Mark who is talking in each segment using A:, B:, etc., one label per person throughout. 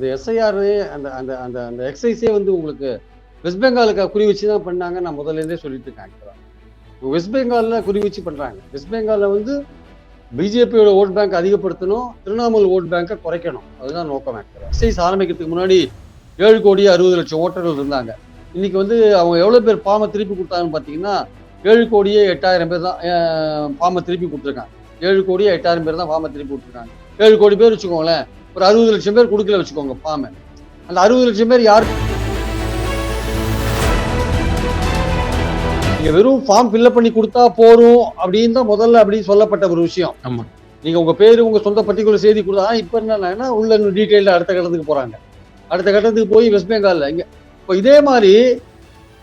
A: இந்த எஸ்ஐஆர் அந்த அந்த அந்த அந்த எக்ஸசைஸே வந்து உங்களுக்கு வெஸ்ட் பெங்காலுக்கு குறி வச்சு தான் பண்ணாங்க நான் முதல்ல இருந்தே சொல்லிட்டு இருக்கேன். வெஸ்ட் பெங்காலில் குறி வச்சு பண்ணுறாங்க வெஸ்ட் பெங்காலில் வந்து பிஜேபியோட ஓட் பேங்க் அதிகப்படுத்தணும் திரிணாமுல் ஓட் பேங்கை குறைக்கணும். அதுதான் நோக்கம். ஆக்சுவலாக எக்ஸைஸ் ஆரம்பிக்கிறதுக்கு முன்னாடி ஏழு கோடி அறுபது லட்சம் ஓட்டர்கள் இருந்தாங்க. இன்னைக்கு வந்து அவங்க எவ்வளோ பேர் பாமை திருப்பி கொடுத்தாங்கன்னு பார்த்தீங்கன்னா ஏழு கோடியே எட்டாயிரம் பேர் தான் பாமை திருப்பி கொடுத்துருக்காங்க. ஏழு கோடியே எட்டாயிரம் பேர் தான் ஃபார்மை திருப்பி கொடுத்துருக்காங்க. ஏழு கோடி பேர் வச்சுக்கோங்களேன் ஒரு அறுபது லட்சம் பேர் கொடுக்கல வச்சுக்கோங்க ஃபார்மை அந்த அறுபது லட்சம் பேர் யார்? நீங்க வெறும் ஃபார்ம் ஃபில்அப் பண்ணி கொடுத்தா போறோம் அப்படின்னு தான் முதல்ல அப்படி சொல்லப்பட்ட ஒரு விஷயம்.
B: ஆமா.
A: நீங்க உங்க பேரு உங்க சொந்த பர்டிகுலர் செய்தி கொடுத்தா இப்ப என்னன்னா உள்ள இன்னும் டீட்டெயில்ல அடுத்த கட்டத்துக்கு போறாங்க. அடுத்த கட்டத்துக்கு போய் வெஸ்ட் பெங்கால்ல இங்க இப்போ இதே மாதிரி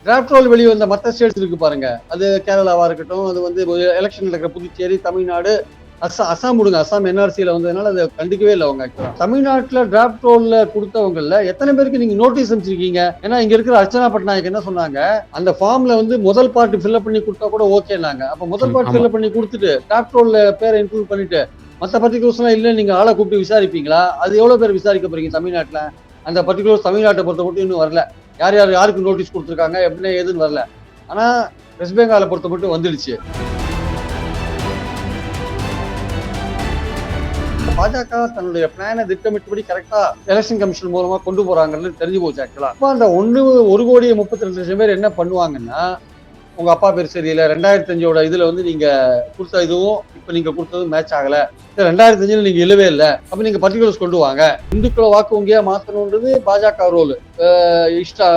A: டிராஃப்ட் ரோல் வெளியே வந்த மற்ற ஸ்டேட்ஸ் இருக்கு பாருங்க. அது கேரளாவா இருக்கட்டும் அது வந்து எலெக்ஷன் நடக்கிற புதுச்சேரி தமிழ்நாடு அஸ்ஸா அஸ்ஸாம் விடுங்க. அஸ்ஸாம் என்ஆர்சியில் வந்ததுனால அதை கண்டுக்கவே இல்லை அவங்க actually. தமிழ்நாட்டுல டிராஃப்ட் ரோல்ல கொடுத்தவங்கல்ல எத்தனை பேருக்கு நீங்க நோட்டீஸ் அனுப்பிச்சிருக்கீங்க? ஏன்னா இங்க இருக்கிற அர்ச்சனா பட்நாயக் என்ன சொன்னாங்க? அந்த ஃபார்ம்ல வந்து முதல் பார்ட் ஃபில்அப் பண்ணி கொடுத்தா கூட ஓகேனாங்க அப்ப முதல் பார்ட்
B: ஆமா.
A: ஃபில்அப் பண்ணி கொடுத்துட்டு டிராஃப்ட் ரோல்ல பேரை இன்க்ளூட் பண்ணிட்டு மற்ற பர்டிகுலர்ஸ்லாம் இல்லை நீங்க ஆளை கூப்பிட்டு விசாரிப்பீங்களா? அது எவ்வளவு பேர் விசாரிக்க போறீங்க தமிழ்நாட்டுல? அந்த பர்டிகுலர் தமிழ்நாட்டை பொறுத்த மட்டும் இன்னும் வரல. யார் யார் யாருக்கு நோட்டீஸ் கொடுத்துருக்காங்க? எப்படின்னா எதுன்னு வரல. ஆனா வெஸ்ட் பெங்காலை பொறுத்த மட்டும் வந்துடுச்சு. பாஜக தன்னுடைய பிளானை திட்டமிட்டபடி கரெக்டா எலெக்ஷன் கமிஷன் மூலமா கொண்டு போறாங்கன்னு தெரிஞ்சு போச்சு ஆக்சுவலா அப்ப அந்த ஒண்ணு ஒரு கோடி முப்பத்தி ரெண்டு லட்சம் பேர் என்ன பண்ணுவாங்கன்னா உங்க அப்பா பேர் சரியில்லை ரெண்டாயிரத்தி அஞ்சோட இதுல வந்து நீங்க கொடுத்த இதுவும் இப்ப நீங்க கொடுத்ததும் மேட்ச் ஆகல. ரெண்டாயிரத்தி அஞ்சுல நீங்க இல்லவே இல்லை. அப்ப நீங்க பர்டிகுலர்ஸ் கொண்டு வாங்க. இந்துக்களை வாக்கு வங்கியா மாத்தணும்ன்றது பாஜக ரோல் இஷ்ட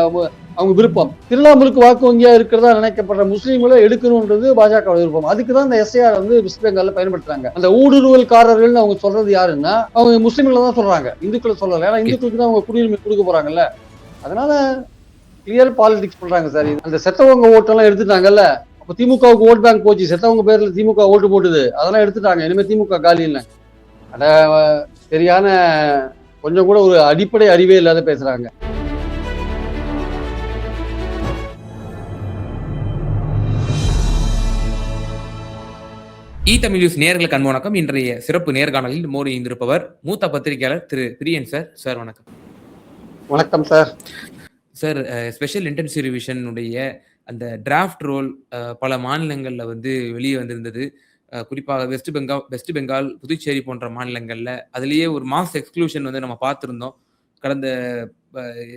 A: அவங்க விருப்பம். திருவண்ணாமலுக்கு வாக்கு வங்கியா இருக்கிறதா நினைக்கப்படுற முஸ்லீம்களை எடுக்கணும்ன்றது பாஜக விருப்பம். அதுக்கு தான் இந்த எஸ்ஐஆர் வந்து வெஸ்ட் பெங்கால்ல பயன்படுத்துறாங்க. அந்த ஊடுருவல்காரர்கள்னு அவங்க சொல்றது யாருன்னா அவங்க முஸ்லீம்களை தான் சொல்றாங்க. இந்துக்களை சொல்லல. ஏன்னா இந்துக்களுக்கு தான் அவங்க குடியுரிமை கொடுக்க போறாங்கல்ல. அதனால கிளியர் பாலிடிக்ஸ் பண்றாங்க சார் அந்த செத்தவங்க ஓட்டெல்லாம் எடுத்துட்டாங்கல்ல. அப்ப திமுகவுக்கு ஓட் பேங்க் போச்சு. செத்தவங்க பேர்ல திமுக ஓட்டு போட்டுது. அதெல்லாம் எடுத்துட்டாங்க. இனிமே திமுக காலி இல்லை. அட சரியான கொஞ்சம் கூட ஒரு அடிப்படை அறிவே இல்லாத பேசுறாங்க.
B: இ தமிழ் நியூஸ் நேர்களுக்கு அன்பு வணக்கம். இன்றைய சிறப்பு நேர்காணலில் மோடி இருந்திருப்பவர் மூத்த பத்திரிகையாளர் திரு பிரியன் சார். சார் வணக்கம்.
A: வணக்கம் சார்.
B: சார் ஸ்பெஷல் இன்டென்சிவ் ரிவிஷனுடைய அந்த டிராஃப்ட் ரோல் பல மாநிலங்கள்ல வந்து வெளியே வந்திருந்தது. குறிப்பாக வெஸ்ட் பெங்கால் வெஸ்ட் பெங்கால் புதுச்சேரி போன்ற மாநிலங்கள்ல அதுலயே ஒரு மாஸ் எக்ஸ்க்ளூஷன் வந்து நம்ம பார்த்திருந்தோம். கடந்த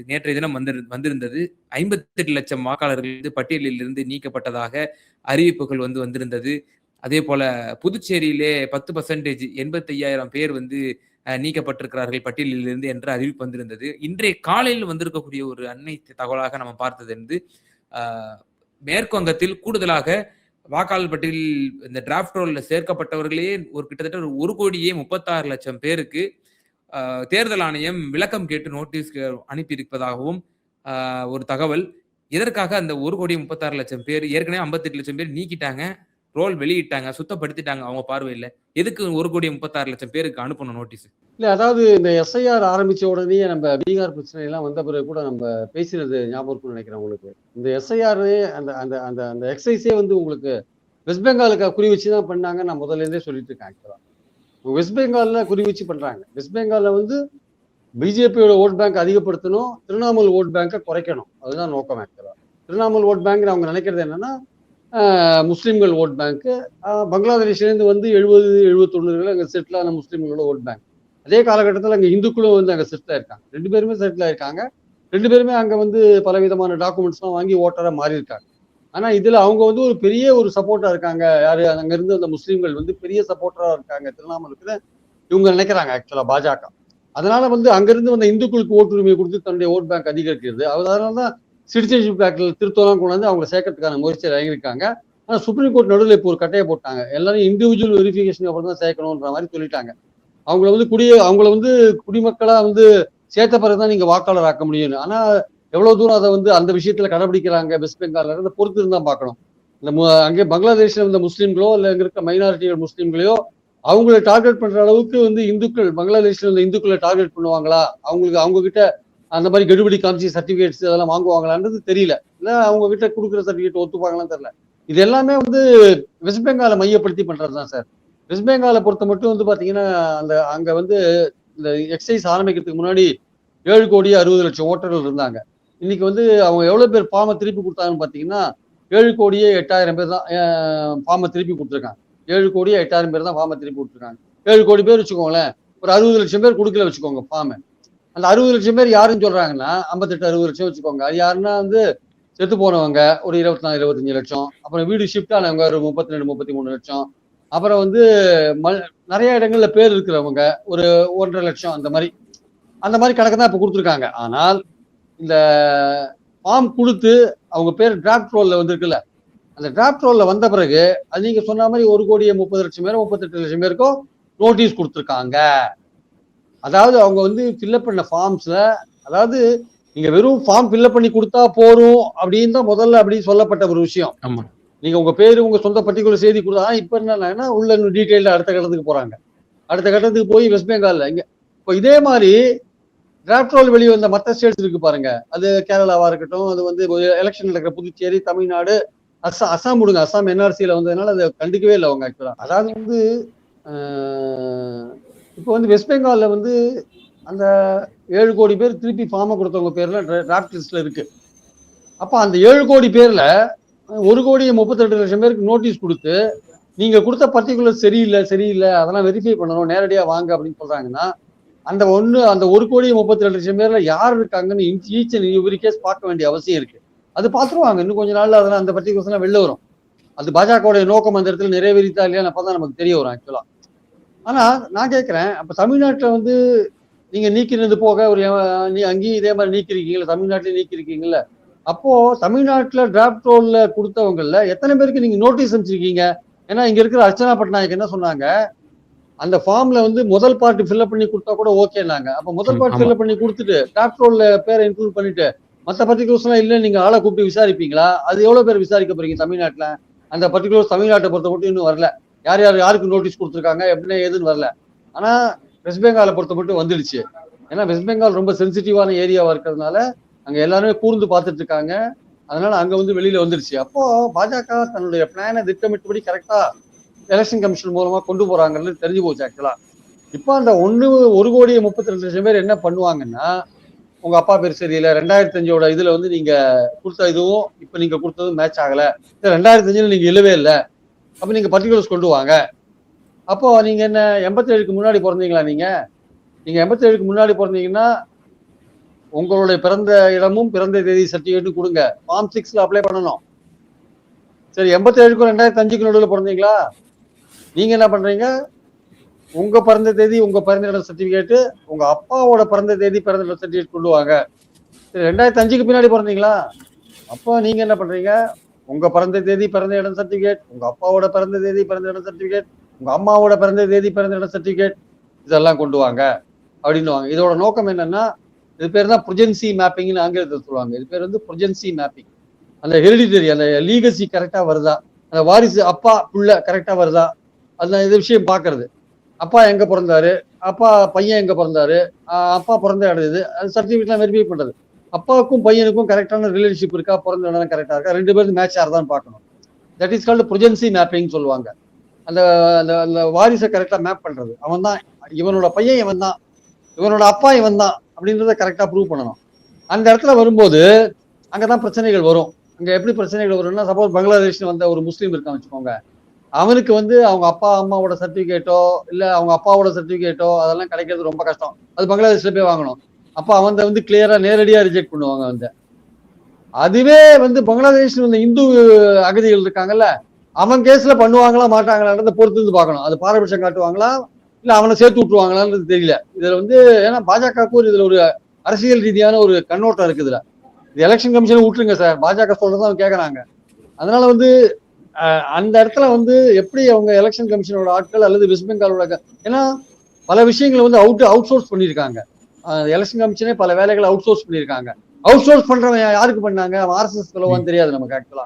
B: நேற்றைய தினம் வந்து வந்திருந்தது. ஐம்பத்தெட்டு லட்சம் வாக்காளர்கள் பட்டியலில் இருந்து நீக்கப்பட்டதாக அறிவிப்புகள் வந்து வந்திருந்தது. அதே போல புதுச்சேரியிலே பத்து பர்சன்டேஜ் எண்பத்தையாயிரம் பேர் வந்து நீக்கப்பட்டிருக்கிறார்கள் பட்டியலிலிருந்து என்ற அறிவிப்பு வந்திருந்தது. இன்றைய காலையில் வந்திருக்கக்கூடிய ஒரு அண்மை தகவலாக நம்ம பார்த்தது வந்து மேற்கு வங்கத்தில் கூடுதலாக வாக்காளர் பட்டியலில் இந்த டிராஃப்ட் ரோலில் சேர்க்கப்பட்டவர்களே ஒரு கிட்டத்தட்ட ஒரு ஒரு கோடியே முப்பத்தாறு லட்சம் பேருக்கு தேர்தல் ஆணையம் விளக்கம் கேட்டு நோட்டீஸ் அனுப்பியிருப்பதாகவும் ஒரு தகவல். இதற்காக அந்த ஒரு கோடி முப்பத்தாறு லட்சம் பேர் ஏற்கனவே ஐம்பத்தெட்டு லட்சம் பேர் நீக்கிட்டாங்க. ரோல் வெளியிட்டாங்க சுத்தப்படுத்திட்டாங்க அவங்க பார்வையில். எதுக்கு ஒரு கோடி முப்பத்தாறு லட்சம் பேருக்கு அனுப்பணும் நோட்டீஸ்?
A: இல்ல அதாவது இந்த எஸ்ஐஆர் ஆரம்பிச்ச உடனே நம்ம பீகார் பிரச்சனை எல்லாம் வந்த பிறகு கூட நம்ம பேசினது ஞாபகம் நினைக்கிறேன் உங்களுக்கு. இந்த எஸ்ஐஆர் அந்த அந்த அந்த அந்த எக்ஸசைஸே வந்து உங்களுக்கு வெஸ்ட் பெங்காலுக்கு குறி வச்சு தான் பண்ணாங்க நான் முதல்ல இருந்தே சொல்லிட்டு இருக்கேன் ஆக்சுவலா. வெஸ்ட் பெங்காலில் குறி வச்சு பண்றாங்க. வெஸ்ட் பெங்காலில் வந்து பிஜேபியோட ஓட் பேங்க் அதிகப்படுத்தணும் திரிணாமுல் ஓட் பேங்கை குறைக்கணும். அதுதான் நோக்கம் ஆக்சுவலா. திரிணாமுல் ஓட் பேங்க் அவங்க நினைக்கிறது என்னன்னா முஸ்லீம்கள் ஓட் பேங்க்கு பங்களாதேஷ்லேருந்து வந்து எழுபது எழுபத்தொன்னுகள் அங்கே செட்டில் ஆன முஸ்லீம்களோட ஓட் பேங்க் அதே காலகட்டத்தில் அங்கே இந்துக்களும் வந்து அங்கே செட்டில் ஆயிருக்காங்க. ரெண்டு பேருமே செட்டில் இருக்காங்க ரெண்டு பேருமே அங்கே வந்து பலவிதமான டாக்குமெண்ட்ஸ்லாம் வாங்கி ஓட்டராக மாறியிருக்காங்க. ஆனால் இதில் அவங்க வந்து ஒரு பெரிய ஒரு சப்போர்ட்டாக இருக்காங்க. யார்? அங்கேருந்து அந்த முஸ்லீம்கள் வந்து பெரிய சப்போர்ட்டராக இருக்காங்க. திருவண்ணாமலுக்கு இவங்க நினைக்கிறாங்க ஆக்சுவலாக பாஜக. அதனால வந்து அங்கேருந்து வந்த இந்துக்களுக்கு ஓட்டுரிமை கொடுத்து தன்னுடைய ஓட் பேங்க் அதிகரிக்கிறது. அதனால தான் சிட்டிசன்ஷிப் ஆக்டில் திருத்தம்லாம் கொண்டு வந்து அவங்க சேர்க்கறதுக்கான முயற்சியில் இறங்கியிருக்காங்க. ஆனால் சுப்ரீம் கோர்ட் நடுவில் இப்போ ஒரு கட்டையை போட்டாங்க. எல்லாரும் இண்டிவிஜுவல் வெரிஃபிகேஷன் அப்புறம் தான் சேர்க்கணுன்ற மாதிரி சொல்லிட்டாங்க. அவங்கள வந்து குடிய அவங்கள வந்து குடிமக்களா வந்து சேர்த்த பிறகுதான் நீங்க வாக்காளர் ஆக்க முடியும் ஆனா எவ்வளவு தூரம் அதை வந்து அந்த விஷயத்துல கடைபிடிக்கிறாங்க வெஸ்ட் பெங்கால் அதை பொறுத்து இருந்தால் பார்க்கணும். இந்த மு- அங்கே பங்களாதேஷ்ல இருந்த முஸ்லீம்களோ இல்ல இங்க இருக்க மைனாரிட்டிகள் முஸ்லீம்களையோ அவங்கள டார்கெட் பண்ற அளவுக்கு வந்து இந்துக்கள் பங்களாதேஷில் இருந்த இந்துக்களை டார்கெட் பண்ணுவாங்களா? அவங்களுக்கு அவங்க கிட்ட அந்த மாதிரி கெடுபடி காமிச்சு சர்டிஃபிகேட்ஸ் அதெல்லாம் வாங்குவாங்களான்றது தெரியல. இல்லை அவங்க வீட்டில் கொடுக்குற சர்டிஃபிகேட் ஒத்துப்பாங்களான்னு தெரியல. இது எல்லாமே வந்து வெஸ்ட் பெங்காலை மையப்படுத்தி பண்ணுறது தான் சார் வெஸ்ட் பெங்காலை பொறுத்த மட்டும் வந்து பார்த்தீங்கன்னா அந்த அங்கே வந்து இந்த எக்ஸசைஸ் ஆரம்பிக்கிறதுக்கு முன்னாடி ஏழு கோடி அறுபது லட்சம் ஓட்டர்கள் இருந்தாங்க. இன்னைக்கு வந்து அவங்க எவ்வளோ பேர் ஃபார்மை திருப்பி கொடுத்தாங்கன்னு பார்த்தீங்கன்னா ஏழு கோடியே எட்டாயிரம் பேர் தான் ஃபார்மை திருப்பி கொடுத்துருக்காங்க. ஏழு கோடியே எட்டாயிரம் பேர் தான் ஃபார்மை திருப்பி கொடுத்துருக்காங்க. ஏழு கோடி பேர் வச்சுக்கோங்களேன். ஒரு அறுபது லட்சம் பேர் கொடுக்கல வச்சுக்கோங்க ஃபார்மை அந்த அறுபது லட்சம் பேர் யாருன்னு சொல்றாங்கன்னா ஐம்பத்தெட்டு அறுபது லட்சம் வச்சுக்கோங்க. அது யாருன்னா வந்து செத்து போனவங்க ஒரு இருபத்தி நாலு இருபத்தஞ்சு லட்சம். அப்புறம் வீடு ஷிஃப்ட் ஆனவங்க ஒரு முப்பத்தி ரெண்டு முப்பத்தி மூணு லட்சம். அப்புறம் வந்து ம நிறைய இடங்கள்ல பேர் இருக்கிறவங்க ஒரு ஒன்றரை லட்சம் அந்த மாதிரி. அந்த மாதிரி கணக்கு தான் இப்போ கொடுத்துருக்காங்க. ஆனால் இந்த ஃபார்ம் கொடுத்து அவங்க பேர் டிராப்ட் ரோல்ல வந்திருக்குல்ல அந்த டிராப்ட் ரோல்ல வந்த பிறகு அது நீங்க சொன்ன மாதிரி ஒரு கோடியே முப்பது லட்சம் பேரும் முப்பத்தெட்டு லட்சம் பேருக்கும் நோட்டீஸ் கொடுத்துருக்காங்க. அதாவது அவங்க வந்து ஃபில்அப் பண்ண ஃபார்ம்ஸ்ல அதாவது நீங்க வெறும் ஃபார்ம் ஃபில்அப் பண்ணி கொடுத்தா போறோம் அப்படின்னு தான் முதல்ல அப்படி சொல்லப்பட்ட ஒரு விஷயம்.
B: ஆமா.
A: நீங்க உங்க பேரு உங்க சொந்த பர்டிகுலர் செய்தி கொடுத்தா இப்ப என்னன்னா உள்ள இன்னும் டீட்டெயில்ல அடுத்த கட்டத்துக்கு போறாங்க. அடுத்த கட்டத்துக்கு போய் வெஸ்ட் பெங்கால்ல இங்க இப்போ இதே மாதிரி டிராஃப்ட் ரோல் வெளியே வந்த மற்ற ஸ்டேட்ஸ் இருக்கு பாருங்க. அது கேரளாவா இருக்கட்டும் அது வந்து எலெக்ஷன் நடக்கிற புதுச்சேரி தமிழ்நாடு அஸ்ஸாம் அஸ்ஸாம் விடுங்க. அஸ்ஸாம் என்ஆர்சியில வந்ததுனால அதை கண்டுக்கவே இல்லை அவங்க ஆக்சுவலா அதாவது வந்து இப்போ வந்து வெஸ்ட் பெங்காலில் வந்து அந்த ஏழு கோடி பேர் திருப்பி ஃபார்மை கொடுத்தவங்க பேரில் டிராஃப்ட் லிஸ்ட்ல இருக்குது அப்போ அந்த ஏழு கோடி பேரில் ஒரு கோடி முப்பத்தெட்டு லட்சம் பேருக்கு நோட்டீஸ் கொடுத்து நீங்கள் கொடுத்த பர்டிகுலர் சரியில்லை சரியில்லை அதெல்லாம் வெரிஃபை பண்ணணும் நேரடியாக வாங்க அப்படின்னு சொல்கிறாங்கன்னா அந்த ஒன்று அந்த ஒரு கோடி முப்பத்தி ரெண்டு லட்சம் பேரில் யார் இருக்காங்கன்னு ஈச் அண்ட் எவ்ரி கேஸ் பார்க்க வேண்டிய அவசியம் இருக்குது அது பார்த்துருவாங்க இன்னும் கொஞ்ச நாளில் அதெல்லாம் அந்த பர்டிகுலர்ஸ்லாம் வெளில வரும். அது பாஜகவுடைய நோக்கம் அந்த இடத்துல நிறைவேறித்தா அப்போ தான் நமக்கு தெரிய வரும் ஆக்சுவலாக ஆனா நான் கேட்கிறேன் அப்ப தமிழ்நாட்டுல வந்து நீங்க நீக்கினது போக ஒரு அங்கேயும் இதே மாதிரி நீக்கிருக்கீங்களா தமிழ்நாட்டிலேயே நீக்கிருக்கீங்கல்ல அப்போ தமிழ்நாட்டுல டிராஃப்ட் ரோல்ல கொடுத்தவங்கல்ல எத்தனை பேருக்கு நீங்க நோட்டீஸ் அனுப்பிச்சிருக்கீங்க? ஏன்னா இங்க இருக்கிற அர்ச்சனா பட்நாயக் என்ன சொன்னாங்க? அந்த ஃபார்ம்ல வந்து முதல் பார்ட் ஃபில்அப் பண்ணி கொடுத்தா கூட ஓகேனாங்க அப்ப முதல்
B: ம்,
A: பார்ட்
B: ஆமா.
A: ஃபில்அப் பண்ணி கொடுத்துட்டு டிராஃப்ட் ரோல்ல பேரை இன்க்ளூட் பண்ணிட்டு மத்த பர்டிகுலர்ஸ் எல்லாம் இல்ல நீங்க ஆளை கூப்பிட்டு விசாரிப்பீங்களா? அது எவ்வளவு பேர் விசாரிக்க போறீங்க தமிழ்நாட்டுல? அந்த பர்டிகுலர் தமிழ்நாட்டை பொறுத்த மட்டும் இன்னும் வரல. யார் யார் யாருக்கு நோட்டீஸ் கொடுத்துருக்காங்க எப்படின்னா ஏதுன்னு வரல. ஆனா வெஸ்ட் பெங்காலை பொறுத்த மட்டும் வந்துடுச்சு. ஏன்னா வெஸ்ட் பெங்கால் ரொம்ப சென்சிட்டிவான ஏரியாவா இருக்கிறதுனால அங்க எல்லாருமே கூர்ந்து பார்த்துட்டு இருக்காங்க. அதனால அங்க வந்து வெளியில வந்துருச்சு அப்போ பாஜக தன்னுடைய பிளானை திட்டமிட்டபடி கரெக்டா எலெக்ஷன் கமிஷன் மூலமா கொண்டு போறாங்கன்னு தெரிஞ்சு போச்சு ஆக்சுவலா இப்போ அந்த ஒன்று ஒரு கோடி முப்பத்தி ரெண்டு லட்சம் பேர் என்ன பண்ணுவாங்கன்னா உங்க அப்பா பேர் சரியில்லை ரெண்டாயிரத்தி அஞ்சோட இதுல வந்து நீங்க கொடுத்த இதுவும் இப்போ நீங்க கொடுத்ததும் மேட்ச் ஆகல. ரெண்டாயிரத்தி அஞ்சுல நீங்க இல்லவே இல்லை. அப்ப நீங்க பர்டிகுலர்ஸ் கொண்டு வாங்க. அப்போ நீங்க என்ன எண்பத்தேழுக்கு முன்னாடி பிறந்தீங்களா நீங்க? நீங்க எண்பத்தேழுக்கு முன்னாடி பிறந்தீங்கன்னா உங்களுடைய பிறந்த இடமும் பிறந்த தேதி சர்டிஃபிகேட்டும் கொடுங்க. ஃபார்ம் சிக்ஸ்ல அப்ளை பண்ணணும். சரி எண்பத்தேழுக்கும் ரெண்டாயிரத்தி அஞ்சுக்கு நடுவில் பிறந்தீங்களா? நீங்க என்ன பண்றீங்க? உங்க பிறந்த தேதி உங்க பிறந்த இடம் சர்டிஃபிகேட் உங்க அப்பாவோட பிறந்த தேதி பிறந்த இடம் சர்டிஃபிகேட் கொண்டு வாங்க. சரி ரெண்டாயிரத்தி அஞ்சுக்கு பின்னாடி பிறந்தீங்களா? அப்போ நீங்க என்ன பண்றீங்க? உங்க பிறந்த தேதி பிறந்த இடம் சர்டிஃபிகேட் உங்க அப்பாவோட பிறந்த தேதி பிறந்த இடம் சர்டிஃபிகேட் உங்க அம்மாவோட பிறந்த தேதி பிறந்த இடம் சர்டிபிகேட் இதெல்லாம் கொண்டு வாங்க அப்படின்னுவாங்க இதோட நோக்கம் என்னன்னா இது பேர் தான் ப்ரொஜென்சி மேப்பிங்னு ஆங்கிலத்தில் சொல்லுவாங்க. இது பேர் வந்து ப்ரொஜென்சி மேப்பிங் அந்த ஹெரிடிட்டரி அந்த லீகசி கரெக்டா வருதா? அந்த வாரிசு அப்பா புள்ள கரெக்டா வருதா? அந்த இது விஷயம் பார்க்கிறது. அப்பா எங்க பிறந்தாரு? அப்பா பையன் எங்க பிறந்தாரு? அப்பா பிறந்த இடம் இது. அது சர்டிஃபிகேட்லாம் வெரிஃபை பண்றது. அப்பாவுக்கும் பையனுக்கும் கரெக்டான ரிலேஷன்ஷிப் இருக்கா பிறந்த இடம் கரெக்டாக இருக்கா? ரெண்டு பேரும் மேட்ச் ஆகிறதான்னு பார்க்கணும். That is called progeny mapping சொல்லுவாங்க. அந்த அந்த அந்த வாரிசை கரெக்டாக மேப் பண்ணுறது அவன் தான் இவனோட பையன் இவன் தான் இவனோட அப்பா இவன் தான் அப்படின்றத கரெக்டாக ப்ரூவ் பண்ணணும். அந்த இடத்துல வரும்போது அங்கே தான் பிரச்சனைகள் வரும். அங்கே எப்படி பிரச்சனைகள் வரும்னா சப்போஸ் பங்களாதேஷ்ல வந்த ஒரு முஸ்லீம் இருக்கான் வச்சுக்கோங்க. அவனுக்கு வந்து அவங்க அப்பா அம்மாவோட சர்டிஃபிகேட்டோ இல்லை அவங்க அப்பாவோட சர்டிஃபிகேட்டோ அதெல்லாம் கிடைக்கிறது ரொம்ப கஷ்டம். அது பங்களாதேஷில் போய் வாங்கணும். அப்ப அவன் வந்து கிளியரா நேரடியா ரிஜெக்ட் பண்ணுவாங்க வந்து அதுவே வந்து பங்களாதேஷ் வந்து இந்து அகதிகள் இருக்காங்கல்ல அவன் கேஸ்ல பண்ணுவாங்களா மாட்டாங்களான்றத பொறுத்து இருந்து பார்க்கணும். அது பாரபட்சம் காட்டுவாங்களா இல்ல அவனை சேர்த்து விட்டுருவாங்களான்றது தெரியல. இதுல வந்து ஏன்னா பாஜகவுக்கு ஒரு இதுல ஒரு அரசியல் ரீதியான ஒரு கண்ணோட்டம் இருக்குது இதில். இது எலெக்ஷன் கமிஷன் விட்டுருங்க சார். பாஜக சொல்றதான் அவங்க கேட்கறாங்க அதனால வந்து அந்த இடத்துல வந்து எப்படி அவங்க எலெக்ஷன் கமிஷனோட ஆட்கள் அல்லது வெஸ்ட் பெங்காலோட ஏன்னா பல விஷயங்களை வந்து அவுட் அவுட் சோர்ஸ் பண்ணியிருக்காங்க. எலெக்ஷன் கமிஷனே பல வேலைகளை அவுட் சோர்ஸ் பண்ணியிருக்காங்க. அவுட் சோர்ஸ் பண்றவன் யாருக்கு பண்ணாங்க? அவன் ஆர்எஸ்எஸ் சொல்லவான்னு தெரியாது நமக்கு ஆக்சுவலா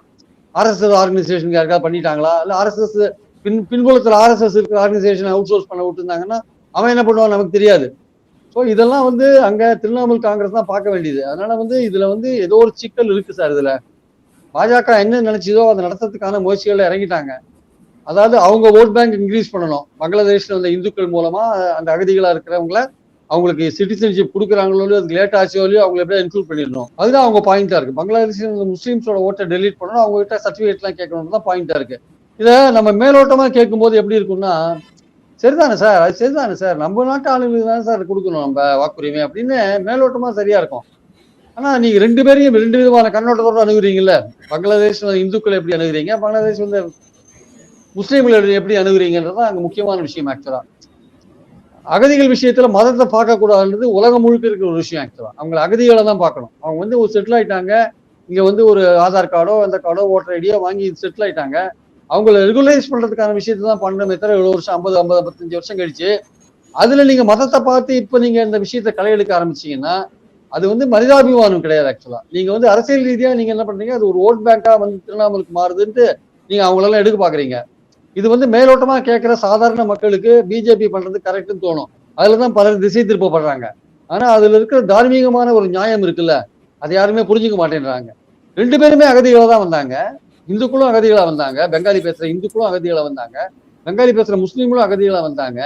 A: ஆர்எஸ்எஸ் ஆர்கனைசேஷன் யாருக்கா பண்ணிட்டாங்களா? இல்ல ஆர்எஸ்எஸ் பின் பின்புலத்தில் ஆர்எஸ்எஸ் இருக்கிற ஆர்கனைசேஷன் அவுட் சோர்ஸ் பண்ண விட்டுருந்தாங்கன்னா அவன் என்ன பண்ணுவான் நமக்கு தெரியாது. ஸோ இதெல்லாம் வந்து அங்க திரிணாமுல் காங்கிரஸ் தான் பார்க்க வேண்டியது. அதனால வந்து இதுல வந்து ஏதோ ஒரு சிக்கல் இருக்கு சார் இதுல. பாஜக என்ன நினைச்சதோ அதை நடத்துறதுக்கான முயற்சிகள்ல இறங்கிட்டாங்க. அதாவது அவங்க ஓட் பேங்க் இன்க்ரீஸ் பண்ணணும். பங்களாதேஷ்ல வந்த இந்துக்கள் மூலமா அந்த அகதிகளா இருக்கிறவங்கள அவங்களுக்கு சிட்டிசன்ஷிப் கொடுக்குறாங்களோ அது அதுக்கு லேட் ஆச்சோ அவங்க எப்படியா இன்க்ளூட் பண்ணிடணும். அதுதான் அவங்க பாயிண்டா இருக்கு. பங்களாதேஷ் முஸ்லீம்ஸோட ஓட்டை டெலீட் பண்ணணும். அவங்க கிட்ட சர்டிஃபிகேட்லாம் கேட்கணும் தான் பாயிண்டா இருக்கு. இதை நம்ம மேலோட்டமா கேட்கும்போது எப்படி இருக்கும்னா சரிதானே சார் அது சரிதானே சார் நம்ம நாட்டு ஆளுங்களுக்கு தானே சார் கொடுக்கணும்? நம்ம வாக்குரிமை அப்படின்னு மேலோட்டமா சரியா இருக்கும். ஆனா நீங்க ரெண்டு பேரையும் ரெண்டு விதமான கண்ணோட்டத்தோட அணுகுறீங்கல்ல? பங்களாதேஷ் இந்துக்களை எப்படி அணுகுறீங்க? பங்களாதேஷ் வந்து முஸ்லீம்களை எப்படி அணுகுறீங்கன்றது தான் அங்க முக்கியமான விஷயம் ஆக்சுவலா அகதிகள் விஷயத்துல மதத்தை பார்க்கக்கூடாதுன்றது உலகம் முழுக்க இருக்கிற ஒரு விஷயம் ஆக்சுவலா அவங்களை அகதிகளை தான் பார்க்கணும். அவங்க வந்து ஒரு செட்டில் ஆயிட்டாங்க. இங்க வந்து ஒரு ஆதார் கார்டோ அந்த கார்டோ ஓட்டர் ஐடியோ வாங்கி செட்டில் ஆயிட்டாங்க. அவங்கள ரெகுலைஸ் பண்றதுக்கான விஷயத்தை தான் பண்ணணுமே. தவிர இவ்வளவு வருஷம்? ஐம்பது ஐம்பது பத்தஞ்சு வருஷம் கழிச்சு. அதுல நீங்க மதத்தை பார்த்து இப்ப நீங்க இந்த விஷயத்த களையெடுக்க ஆரம்பிச்சீங்கன்னா அது வந்து மனிதாபிமானம் கிடையாது ஆக்சுவலா நீங்க வந்து அரசியல் ரீதியா நீங்க என்ன பண்றீங்க? அது ஒரு ஓட் பேங்கா வந்து திருவண்ணாமலுக்கு மாறுதுன்ட்டு நீங்க அவங்களெல்லாம் எடுக்க பாக்குறீங்க இது வந்து மேலோட்டமா கேட்கிற சாதாரண மக்களுக்கு பிஜேபி பண்றது கரெக்ட்னு தோணும். அதுலதான் பலர் திசை திருப்பப்படுறாங்க ஆனா அதுல இருக்கிற தார்மீகமான ஒரு நியாயம் இருக்குல்ல அதை யாருமே புரிஞ்சுக்க மாட்டேன்றாங்க. ரெண்டு பேருமே அகதிகளாக தான் வந்தாங்க. இந்துக்களும் அகதிகளாக வந்தாங்க. பெங்காலி பேசுகிற இந்துக்களும் அகதிகளாக வந்தாங்க. பெங்காலி பேசுகிற முஸ்லீம்களும் அகதிகளாக வந்தாங்க.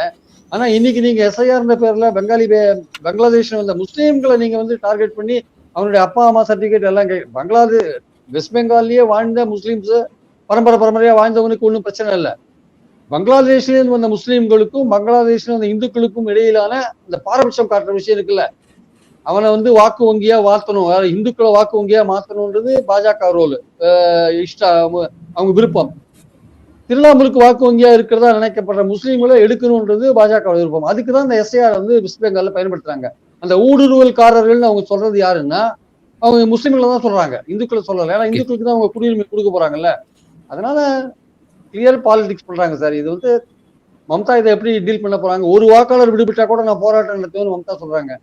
A: ஆனால் இன்னைக்கு நீங்கள் எஸ்ஐஆர் பேரில் பெங்காலி பே- பங்களாதேஷ் வந்த முஸ்லீம்களை நீங்கள் வந்து டார்கெட் பண்ணி அவனுடைய அப்பா அம்மா சர்டிஃபிகேட் எல்லாம் கே பங்களாதேஷ் வெஸ்ட் பெங்கால்லயே வாழ்ந்த முஸ்லீம்ஸை பரம்பரை பரம்பரையா வாழ்ந்தவனுக்கு ஒன்றும் பிரச்சனை இல்லை. பங்களாதேஷ்லேருந்து வந்த முஸ்லீம்களுக்கும் பங்களாதேஷ்ல வந்த இந்துக்களுக்கும் இடையிலான இந்த பாரபட்சம் காட்டுற விஷயம் இருக்குல்ல. அவனை வந்து வாக்கு வங்கியா மாற்றணும் அதாவது இந்துக்களை வாக்கு வங்கியா மாத்தணும்ன்றது பாஜக ரோல் இஷ்டா அவங்க விருப்பம். திருவண்ணாமலுக்கு வாக்கு வங்கியா இருக்கிறதா நினைக்கப்படுற முஸ்லீம்களை எடுக்கணும்ன்றது பாஜக விருப்பம். அதுக்கு தான் இந்த எஸ்ஐஆர் வந்து வெஸ்ட் பெங்கால்ல பயன்படுத்துறாங்க. அந்த ஊடுருவல்காரர்கள்னு அவங்க சொல்றது யாருன்னா அவங்க முஸ்லீம்களை தான் சொல்றாங்க. இந்துக்களை சொல்லல. ஏன்னா இந்துக்களுக்கு தான் அவங்க குடியுரிமை கொடுக்க போறாங்கல்ல. அதனால கிளியர் பாலிடிக்ஸ் பண்றாங்க சார் இது வந்து மம்தா இதை எப்படி டீல் பண்ண போறாங்க? ஒரு வாக்காளர் விடுபட்டா கூட நான் போராட்டம் நடத்துவேன்னு மம்தா சொல்றாங்க.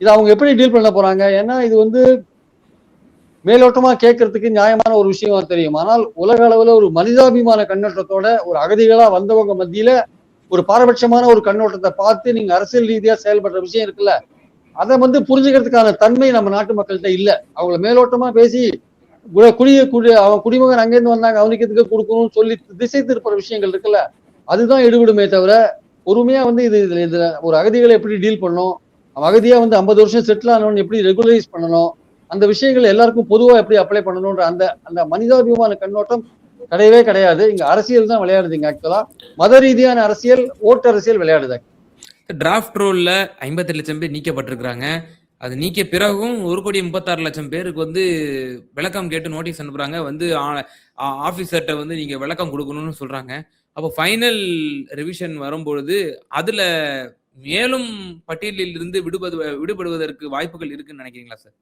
A: இது அவங்க எப்படி டீல் பண்ண போறாங்க? ஏன்னா இது வந்து மேலோட்டமா கேட்கறதுக்கு நியாயமான ஒரு விஷயமா தெரியும். ஆனால் உலக அளவுல ஒரு மனிதாபிமான கண்ணோட்டத்தோட ஒரு அகதிகளா வந்தவங்க மத்தியில ஒரு பாரபட்சமான ஒரு கண்ணோட்டத்தை பார்த்து நீங்க அரசியல் ரீதியா செயல்படுற விஷயம் இருக்குல்ல அதை வந்து புரிஞ்சுக்கிறதுக்கான தன்மை நம்ம நாட்டு மக்கள்கிட்ட இல்லை. அவங்கள மேலோட்டமா பேசி குடிய குடி அவன் குடிமகன் அங்கேருந்து வந்தாங்க அவனுக்கு எதுக்கு கொடுக்கணும்னு சொல்லி திசை திருப்புற விஷயங்கள் இருக்குல்ல அதுதான் எடுபடுமே தவிர பொறுமையா வந்து இது இதுல இதுல ஒரு அகதிகளை எப்படி டீல் பண்ணணும் அவன் அகதியா வந்து ஐம்பது வருஷம் செட்டில் ஆனவன் எப்படி ரெகுலரைஸ் பண்ணணும் அந்த விஷயங்கள் எல்லாருக்கும் பொதுவா எப்படி அப்ளை பண்ணணும்ன்ற அந்த அந்த மனிதாபிமான கண்ணோட்டம் கிடையவே கிடையாது. இங்க அரசியல் தான் விளையாடுதுங்க ஆக்சுவலா மத ரீதியான அரசியல் ஓட்டு அரசியல் விளையாடுது.
B: டிராஃப்ட் ரோல்ல ஐம்பத்தெட்டு லட்சம் பேர் நீக்கப்பட்டிருக்கிறாங்க. அது நீக்கிய பிறகும் ஒரு கோடி முப்பத்தாறு லட்சம் பேருக்கு வந்து விளக்கம் கேட்டு நோட்டீஸ் அனுப்புறாங்க. வந்து ஆஃபீஸர்கிட்ட வந்து நீங்க விளக்கம் கொடுக்கணும்னு சொல்றாங்க. அப்போ ஃபைனல் ரிவிஷன் வரும்பொழுது அதுல மேலும் பட்டியலில் இருந்து விடுபது விடுபடுவதற்கு வாய்ப்புகள் இருக்குன்னு நினைக்கிறீங்களா சார்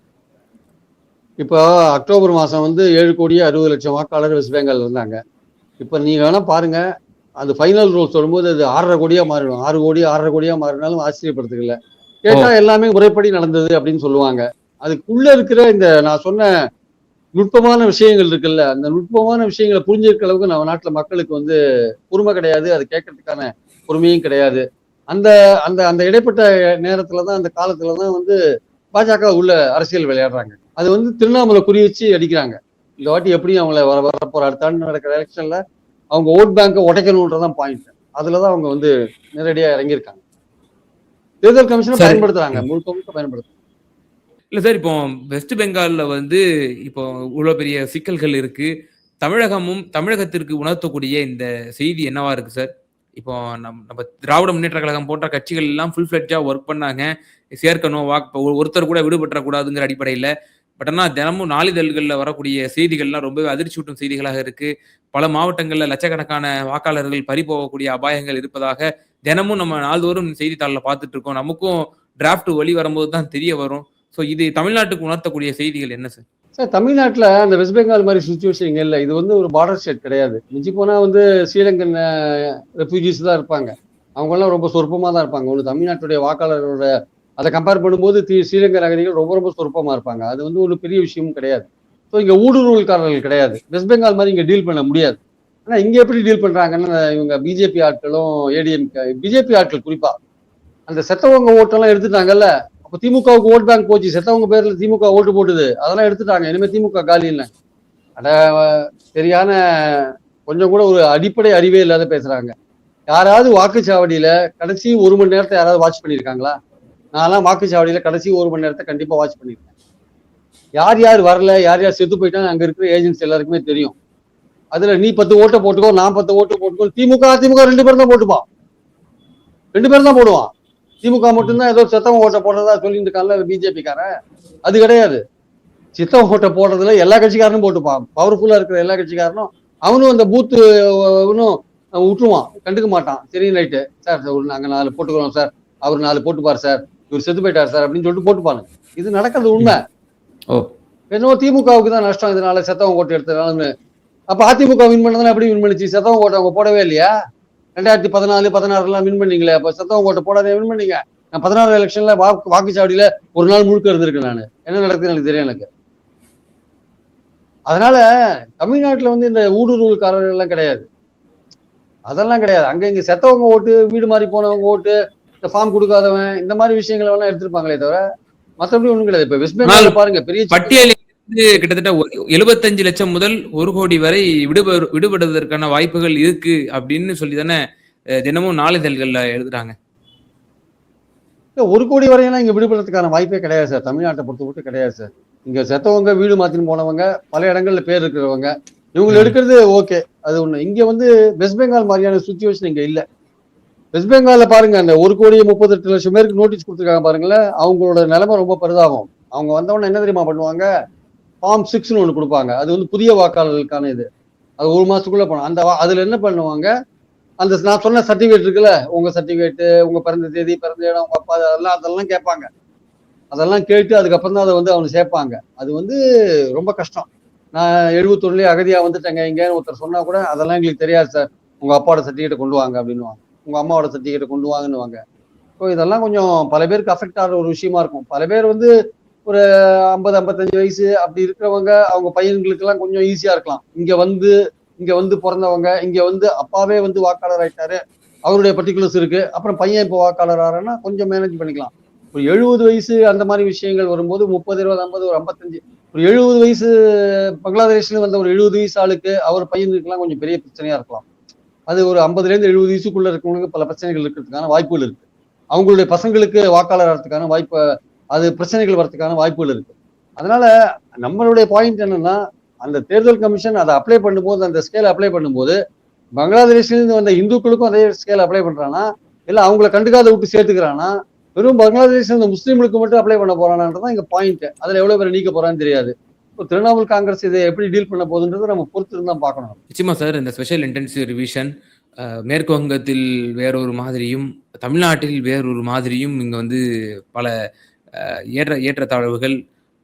A: இப்போ அக்டோபர் மாதம் வந்து ஏழு கோடியே அறுபது லட்சம் வாக்காளர் வெஸ்ட் பெங்கால் இருந்தாங்க. இப்போ நீங்கள் வேணால் பாருங்கள் அது ஃபைனல் ரூல்ஸ் வரும்போது அது ஆறரை கோடியாக மாறிடும். ஆறு கோடி ஆறரை கோடியாக மாறினாலும் ஆச்சரியப்படுத்துக்கல. கேட்டா எல்லாமே முறைப்படி நடந்தது அப்படின்னு சொல்லுவாங்க. அதுக்குள்ள இருக்கிற இந்த நான் சொன்ன நுட்பமான விஷயங்கள் இருக்குல்ல அந்த நுட்பமான விஷயங்களை புரிஞ்சிருக்க அளவுக்கு நம்ம நாட்டுல மக்களுக்கு வந்து பொறுமை கிடையாது அது கேட்கறதுக்கான பொறுமையும் கிடையாது. அந்த அந்த அந்த இடைப்பட்ட நேரத்துல தான் அந்த காலத்துல தான் வந்து பாஜக உள்ள அரசியல் விளையாடுறாங்க. அது வந்து திருவண்ணாமலை குறி வச்சு அடிக்கிறாங்க. இந்த வாட்டி எப்படி அவங்கள வர வர போற அடுத்த ஆண்டு நடக்கிற எலெக்ஷன்ல அவங்க ஓட் பேங்கை உடைக்கணுன்றதான் பாயிண்ட் அதுலதான் அவங்க வந்து நேரடியா இறங்கியிருக்காங்க. தேர்தல் கமிஷனை. பயன்படுத்துறாங்க. முழுக்க முழுக்க பயன்படுத்துறாங்க.
B: இல்ல சார் இப்போ வெஸ்ட் பெங்கால்ல வந்து இப்போ இவ்வளவு பெரிய சிக்கல்கள் இருக்கு. தமிழகமும் தமிழகத்திற்கு உணர்த்தக்கூடிய இந்த செய்தி என்னவா இருக்கு சார்? இப்போ நம் நம்ம திராவிட முன்னேற்ற கழகம் போன்ற கட்சிகள் எல்லாம் ஃபுல் ஃபிளட்ஜா ஒர்க் பண்ணாங்க. சேர்க்கணும் வாக் ஒருத்தர் கூட விடுபற்றக்கூடாதுங்கிற அடிப்படையில. பட் ஆனால் தினமும் நாளிதழ்களில் வரக்கூடிய செய்திகள்லாம் ரொம்பவே அதிர்ச்சியூட்டும் செய்திகளாக இருக்கு. பல மாவட்டங்களில் லட்சக்கணக்கான வாக்காளர்கள் பறி போகக்கூடிய அபாயங்கள் இருப்பதாக தினமும் நம்ம நாள்தோறும் செய்தித்தாளில் பார்த்துட்டு இருக்கோம் நமக்கும் டிராஃப்ட் வழி வரும்போது தான் தெரிய வரும். ஸோ இது தமிழ்நாட்டுக்கு உணர்த்தக்கூடிய செய்திகள் என்ன சார்
A: சார் தமிழ்நாட்டில் அந்த வெஸ்ட் பெங்கால் மாதிரி சுச்சுவேஷன் இல்லை. இது வந்து ஒரு பார்டர் ஸ்டேட் கிடையாது. மிஞ்சி போனால் வந்து ஸ்ரீலங்கன் ரெஃப்யூஜிஸ் தான் இருப்பாங்க. அவங்கெல்லாம் ரொம்ப சொற்பமாக தான் இருப்பாங்க. ஒன்று தமிழ்நாட்டுடைய வாக்காளரோட அதை கம்பேர் பண்ணும்போது தி- ஸ்ரீலங்கன் அகதிகள் ரொம்ப ரொம்ப சொற்பமாக இருப்பாங்க. அது வந்து ஒரு பெரிய விஷயமும் கிடையாது. ஸோ இங்கே ஊடுருவல்காரர்கள் கிடையாது. வெஸ்ட் பெங்கால் மாதிரி இங்கே டீல் பண்ண முடியாது. ஆனா இங்க எப்படி டீல் பண்றாங்கன்னா இவங்க பிஜேபி ஆட்களும் ஏடிஎம் பிஜேபி ஆட்கள் குறிப்பா. அந்த செத்தவங்க ஓட்டெல்லாம் எடுத்துட்டாங்கல்ல அப்ப திமுகவுக்கு ஓட் பேங்க் போச்சு செத்தவங்க பேர்ல திமுக ஓட்டு போட்டுது அதெல்லாம் எடுத்துட்டாங்க இனிமே திமுக காலி இல்லை. அட சரியான கொஞ்சம் கூட ஒரு அடிப்படை அறிவே இல்லாத பேசுறாங்க. யாராவது வாக்குச்சாவடியில கடைசி ஒரு மணி நேரத்தை யாராவது வாட்ச் பண்ணியிருக்காங்களா நான்லாம் வாக்குச்சாவடியில கடைசி ஒரு மணி நேரத்தை கண்டிப்பா வாட்ச் பண்ணியிருக்கேன் யார் யார் வரல யார் யார் செத்து போயிட்டாங்க அங்க இருக்கிற ஏஜென்ட்ஸ் எல்லாருக்குமே தெரியும். அதுல நீ பத்து ஓட்டை போட்டுக்கோ நான் பத்து ஓட்டு போட்டுக்கோ. திமுக அதிமுக ரெண்டு பேரும் தான் போட்டுப்பான் ரெண்டு பேரும் தான் போடுவான். திமுக மட்டும்தான் ஏதோ செத்தவன் ஓட்டை போடுறதா சொல்லிட்டு இருக்கான்ல பிஜேபி காரன் அது கிடையாது. சித்தவன் ஓட்டை போடுறதுல எல்லா கட்சிக்காரனும் போட்டுப்பான். பவர்ஃபுல்லா இருக்கிற எல்லா கட்சிக்காரனும் அவனும் அந்த பூத்து அவனும் விட்டுருவான் கண்டுக்க மாட்டான். சரி ரைட்டு சார் ஒரு நாங்க நாலு போட்டுக்கிறோம் சார். அவர் நாலு போட்டுப்பார் சார். இவர் செத்து போயிட்டார் சார் அப்படின்னு சொல்லிட்டு போட்டுப்பாங்க இது நடக்கிறது உண்மை.
B: ஓ.
A: என்னவோ திமுகவுக்கு தான் நஷ்டம் இதனால செத்தவன் ஓட்டு எடுத்ததுனால அப்ப அதிமுக வின் பண்ணதுனா எப்படி வின் பண்ணிச்சு. செத்தவன் ஓட்டு அவங்க போடவே இல்லையா? ரெண்டாயிரத்தி பதினாலு பதினாறுலாம் வின் பண்ணீங்களே அப்ப செத்தவன் ஓட்டு போடாதே வின் பண்ணீங்க. நான் பதினாறு எலெக்ஷன்ல வாக்கு வாக்குச்சாவடியில ஒரு நாள் முழுக்க இருந்திருக்கேன் நான். என்ன நடக்குதுன்னு எனக்கு தெரியும் எனக்கு. அதனால தமிழ்நாட்டுல வந்து இந்த ஊடுருவல்காரர்கள் எல்லாம் கிடையாது. அதெல்லாம் கிடையாது. அங்க இங்க செத்தவங்க ஓட்டு வீடு மாறி போனவங்க ஓட்டு இந்த ஃபார்ம் கொடுக்காதவன் இந்த மாதிரி விஷயங்களை எல்லாம் எடுத்திருப்பாங்களே தவிர மத்தபடி ஒண்ணும் கிடையாது. இப்ப வெஸ்ட் பெங்கால் பாருங்க பெரிய
B: பட்டியலில் இருந்து கிட்டத்தட்ட எழுபத்தஞ்சு லட்சம் முதல் ஒரு கோடி வரை விடுபடு விடுபடுவதற்கான வாய்ப்புகள் இருக்கு அப்படின்னு சொல்லி தானே தினமும் நாளிதழ்கள்ல எழுதுறாங்க.
A: ஒரு கோடி வரையெல்லாம் இங்க விடுபடுறதுக்கான வாய்ப்பே கிடையாது சார். தமிழ்நாட்டை பொறுத்த மட்டும் கிடையாது சார். இங்க செத்தவங்க வீடு மாத்தின்னு போனவங்க பல இடங்கள்ல பேர் இருக்கிறவங்க இவங்க. எடுக்கிறது ஓகே. அது ஒண்ணு. இங்க வந்து வெஸ்ட் பெங்கால் மாதிரியான சுச்சுவேஷன் இங்க இல்ல. வெஸ்ட் பெங்கால்ல பாருங்க அந்த ஒரு கோடி முப்பத்தெட்டு லட்சம் பேருக்கு நோட்டீஸ் கொடுத்துருக்காங்க பாருங்களேன் அவங்களோட நிலைமை ரொம்ப பரிதாபம் அவங்க வந்தவொடனே என்ன தெரியுமா பண்ணுவாங்க? ஃபார்ம் சிக்ஸ்னு ஒன்று கொடுப்பாங்க. அது வந்து புதிய வாக்காளர்களுக்கான இது. அது ஒரு மாதத்துக்குள்ளே போனோம் அந்த வா- என்ன பண்ணுவாங்க? அந்த நான் சொன்ன சர்டிஃபிகேட் இருக்குல்ல? உங்கள் சர்டிஃபிகேட்டு உங்கள் பிறந்த தேதி பிறந்த இடம் உங்கள் அப்பா அதெல்லாம் அதெல்லாம் கேட்பாங்க. அதெல்லாம் கேட்டு அதுக்கப்புறம் தான் அதை வந்து அவங்க சேர்ப்பாங்க. அது வந்து ரொம்ப கஷ்டம். நான் எழுபத்தொன்னுலேயே அகதியாக வந்துட்டேங்க இங்கன்னு ஒருத்தர் சொன்னால் கூட அதெல்லாம் எங்களுக்கு தெரியாது சார். உங்கள் அப்பாவோட சர்டிஃபிகேட் கொண்டு வாங்க அப்படின்னுவாங்க. உங்கள் அம்மாவோட சர்டிஃபிகேட் கொண்டு வாங்கன்னுவாங்க. ஸோ இதெல்லாம் கொஞ்சம் பல பேருக்கு அஃபெக்ட் ஆகிற ஒரு விஷயமா இருக்கும். பல பேர் வந்து ஒரு ஐம்பது ஐம்பத்தஞ்சு வயசு அப்படி இருக்கிறவங்க அவங்க பையன்களுக்கெல்லாம் கொஞ்சம் ஈஸியா இருக்கலாம். இங்க வந்து இங்க வந்து பிறந்தவங்க இங்க வந்து அப்பாவே வந்து வாக்காளர் ஆயிட்டாரு. அவருடைய பர்டிகுலர்ஸ் இருக்கு. அப்புறம் பையன் இப்போ வாக்காளர் ஆறானா கொஞ்சம் மேனேஜ் பண்ணிக்கலாம். ஒரு எழுபது வயசு அந்த மாதிரி விஷயங்கள் வரும்போது முப்பது இருபது ஐம்பது ஒரு ஐம்பத்தஞ்சு ஒரு எழுபது வயசு பங்களாதேஷ்ல வந்த ஒரு எழுபது வயசு ஆளுக்கு அவர் பையனுக்குலாம் கொஞ்சம் பெரிய பிரச்சனையா இருக்கலாம். அது ஒரு ஐம்பதுலேருந்து எழுபது வயசுக்குள்ள இருக்கவங்களுக்கு பல பிரச்சனைகள் இருக்கிறதுக்கான வாய்ப்புகள் இருக்கு. அவங்களுடைய பசங்களுக்கு வாக்காளர் ஆகிறதுக்கான வாய்ப்பு அது பிரச்சனைகள் வரதுக்கான வாய்ப்புகள் இருக்கு. அதனால நம்மளுடைய பாயிண்ட் என்னன்னா அந்த தேர்தல் கமிஷன் அதை அப்ளை பண்ணும்போது அந்த ஸ்கேல் அப்ளை பண்ணும்போது பங்களாதேஷ்லேருந்து வந்த இந்துக்களுக்கும் அதே ஸ்கேல் அப்ளை பண்றானா இல்லை அவங்கள கண்டுக்காத விட்டு சேர்த்துக்கிறானா வெறும் பங்களாதேஷ்ல இருந்த முஸ்லீம்களுக்கு மட்டும் அப்ளை பண்ண போறானான்றதான் இங்க பாயிண்ட் அதுல எவ்வளவு பேர் நீக்க போறான்னு தெரியாது. இப்போ திரிணாமுல் காங்கிரஸ் இதை எப்படி டீல் பண்ண போகுதுன்றதை நம்ம பொறுத்து இருந்தா பார்க்கணும்.
B: நிச்சயமா சார் இந்த ஸ்பெஷல் இன்டென்சிவ் ரிவிஷன் மேற்கு வங்கத்தில் வேறொரு மாதிரியும் தமிழ்நாட்டில் வேறொரு மாதிரியும் இங்க வந்து பல ஏற்ற ஏற்றத்தாழ்வுகள்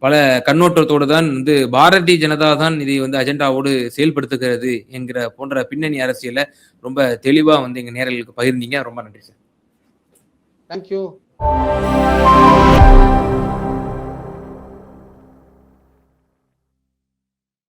B: பல கண்ணோட்டத்தோடு தான் வந்து பாரதிய ஜனதா தான் இதை வந்து அஜெண்டாவோடு செயல்படுத்துகிறது என்கிற போன்ற பின்னணி அரசியலை ரொம்ப தெளிவாக வந்து எங்கள் நேரலுக்கு பகிர்ந்தீங்க. ரொம்ப நன்றி சார்.
A: தேங்க்யூ